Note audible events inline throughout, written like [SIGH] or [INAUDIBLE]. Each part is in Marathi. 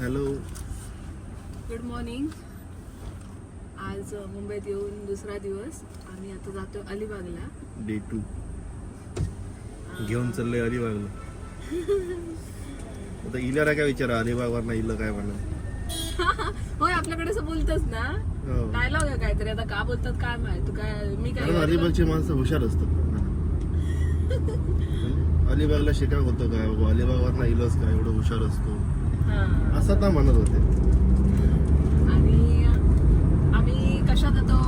हॅलो गुड मॉर्निंग आज मुंबईत येऊन दुसरा दिवस. आम्ही आता जातो अलिबागला. डे टू घेऊन चाललंय अलिबागला. [LAUGHS] आता इल्याला काय विचारा? अलिबागवर ना इलं काय म्हणा? [LAUGHS] होय आपल्याकडे असं बोलतच ना? हो. डायलॉग आहे काहीतरी. आता का बोलतात काय माहीत? तू काय मी काय अलिबागची माणसं हुशार असतात. [LAUGHS] अलिबागला शिका होतं काय? बाबा अलिबागवर इलच काय एवढं हुशार असतो. हा. असं ना म्हणत होते. आणि आम्ही कशात येतो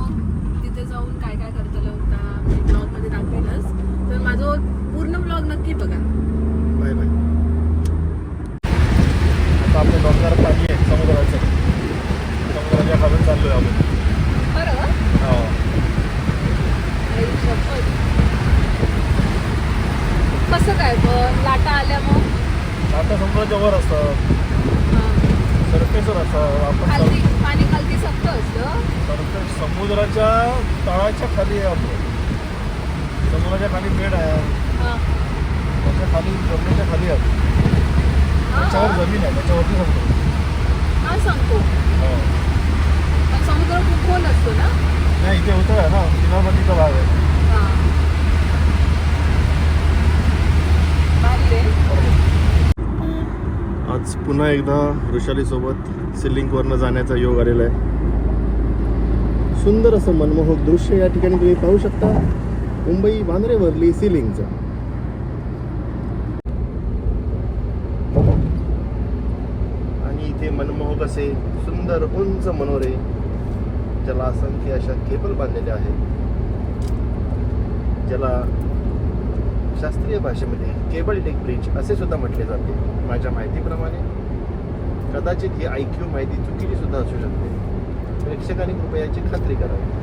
तिथे जाऊन काय काय करतलो होता मी ब्लॉगमध्ये दाखवेलच. तर माझं पूर्ण ब्लॉग नक्की बघा. Bye bye. आता आपल्या डोंगर पाणी आहे समुद्राचं. समुद्राच्या खालून आपण बरं. हो. शपथ. कसं काय पण लाटा आल्या मग? आता समुद्राच्या वर असतात. सरफेसवर असतात आपण खालती पाणी खालती असतं. सरफेस समुद्राच्या तळाच्या खाली आहे आपण समुद्राच्या खाली बेड आहे. हा. त्याच्याखाली जमिनीच्या खाली आहे. त्याच्यावर हा. जमीन आहे त्याच्यावरती समुद्र हा सांगतो. हो. पण समुद्र खूप खोल असतो ना? नाही इथे होतं आहे ना किनारपट्टीचा भाग आहे हा. भारी रे. आज पुन्हा एकदा वृषालीसोबत सिलिंगवरनं जाण्याचा योग आलेला आहे. सुंदर असं मनमोहक दृश्य या ठिकाणी तुम्ही पाहू शकता. मुंबई बांद्रेवरली सिलिंगचं आणि इथे मनमोहक असे सुंदर उंच मनोरे ज्याला असंख्य अशा केबल बांधलेल्या आहेत. ज्याला शास्त्रीय भाषेमध्ये केबल डेक ब्रिज असे सुद्धा म्हटले जाते. माझ्या माहितीप्रमाणे कदाचित ही ऐक्यू माहिती चुकीची सुद्धा असू शकते. प्रेक्षकांनी कृपया याची खात्री करावी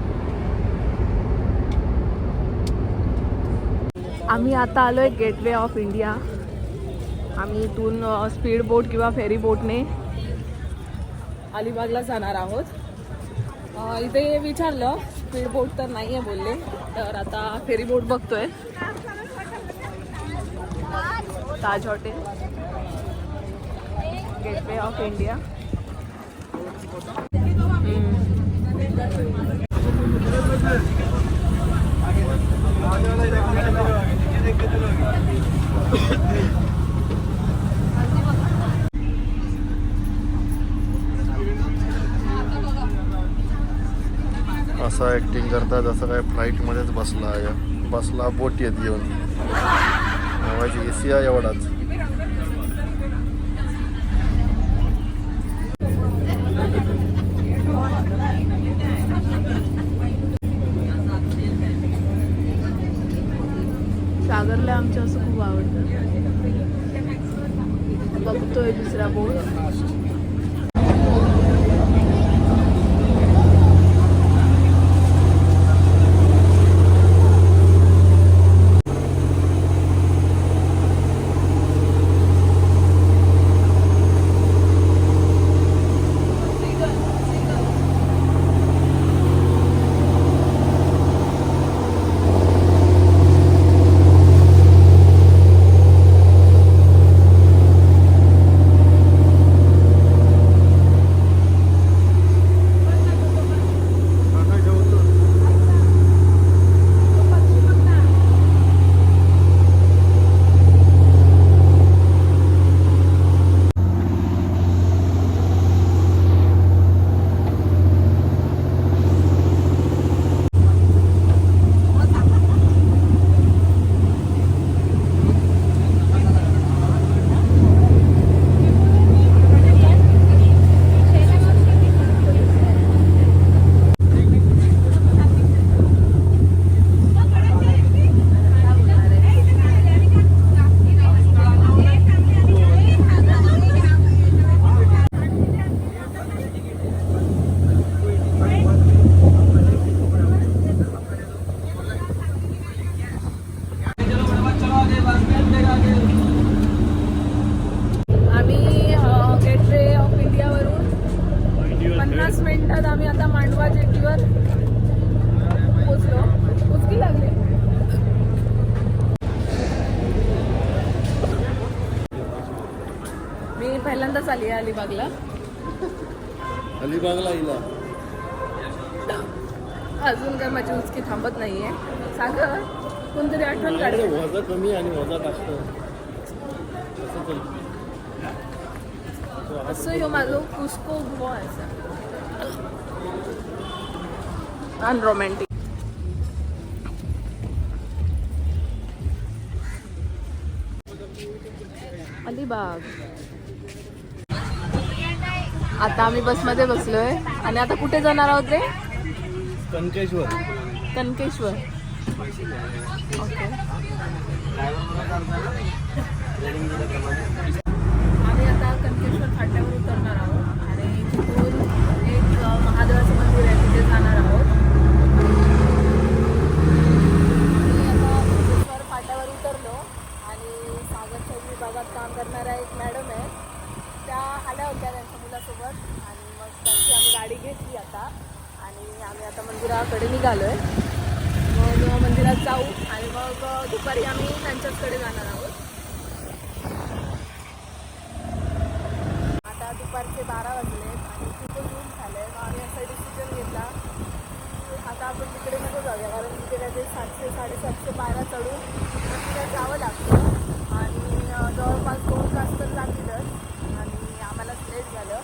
आम्ही आता आलोय गेटवे ऑफ इंडिया आम्ही इथून स्पीड बोट किंवा फेरी बोटने अलिबागला जाणार आहोत. इथे विचारलं स्पीड बोट तर नाही आहे बोलले तर आता फेरी बोट बघतोय. Taj hotel gateway of India. असा ॲक्टिंग करता जसं काय फ्लाईटमध्येच बसला आहे. बसला बोट येत येऊन माझी ए सी आहे एवढाच? सागरला आमच्या असं खूप आवडतं. बघतोय दुसरा बोट आम्ही गेटवे ऑफ इंडियावरून पन्नास मिनिटात आम्ही आता मांडवा जेटीवर पोचलो उचकी लागले मी पहिल्यांदा आली आहे अलिबागला. अलिबागला इला. अजून काय माझी उचकी थांबत नाहीये. सागर कोणतरी आठवण काढते वजा कमी आणि वजा जास्त. असं ह्यो माझो कुस्को गोवा असा. अनरोमॅन्टिक अलिबाग. आता आम्ही बसमध्ये बसलोय. आणि आता कुठे जाणार आहोत रे? कनकेश्वर. कनकेश्वर. ओके. आम्ही आता कनकेश्वर फाट्यावर उतरणार आहोत. आणि तिथून एक महादेवाचं मंदिर आहे तिथे जाणार आहोत मी आता कनकेश्वर फाट्यावर उतरलो आणि सागरच्या विभागात काम करणाऱ्या एक मॅडम आहे त्या आल्या होत्या त्यांच्या मुलासोबत आणि मग त्यांची आम्ही गाडी घेतली आता आणि आम्ही आता मंदिराकडे निघालो आहे मग मंदिरात जाऊ आणि मग अ, दुपारी आम्ही त्यांच्याचकडे जाणार आहोत. आता दुपारचे बारा वाजले आणि तिथे ऊन झालंय. मग आम्ही असा डिसिजन घेतला की आता आपण तिकडे नको जाऊया कारण तिथे काहीतरी सातशे साडेसातशे पायऱ्या चढून मंदिरात जावं लागतं. आणि जवळपास दोन तास तर लागतीलच आणि आम्हाला लेट झालं.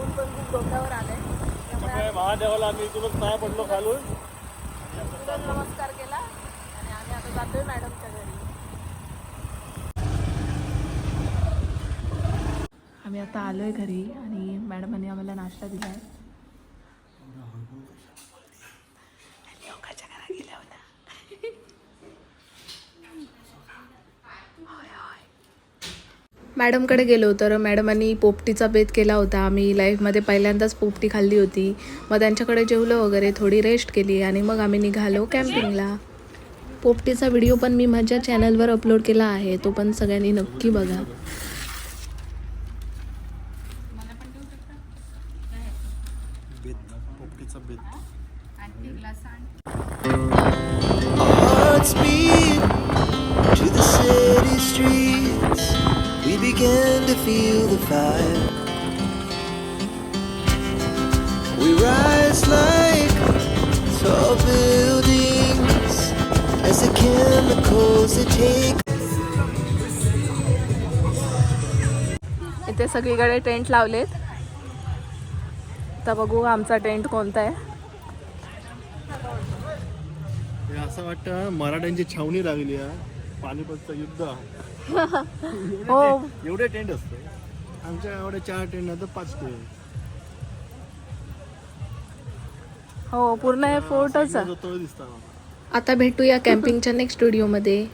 ऊन पण खूप डोक्यावर आलंय. त्यामुळे महादेवाला आम्ही इथूनच पाया पडलो खालून. नमस्कार केला. आम्ही आता जातोय मॅडमच्या घरी. आम्ही आता आलोय घरी आणि मॅडमांनी आम्हाला नाश्ता दिला आहे मॅडमकडे गेलो तर मॅडमांनी पोपटीचा बेत केला होता. आम्ही लाईफमध्ये पहिल्यांदाच पोपटी खाल्ली होती. मग त्यांच्याकडे जेवलो वगैरे थोडी रेस्ट केली आणि मग आम्ही निघालो कॅम्पिंगला कोपटीचा व्हिडिओ पण मी माझ्या चॅनलवर अपलोड केला आहे. तो पण सगळ्यांनी नक्की बघा. We rise like tall buildings. इथे सगळीकडे टेंट लावलेत. आता बघू आमचा टेंट कोणता आहे. असं वाटतं मराठ्यांची छावणी लागली आहे पानिपतचं [LAUGHS] युद्ध हो. एवढे टेंट असते. आमच्या एवढे चार टेंट तर पाच टेंट हो पूर्ण हे फोर्टच दिसतात आता भेटूया कॅम्पिंगच्या नेक्स्ट व्हिडिओमध्ये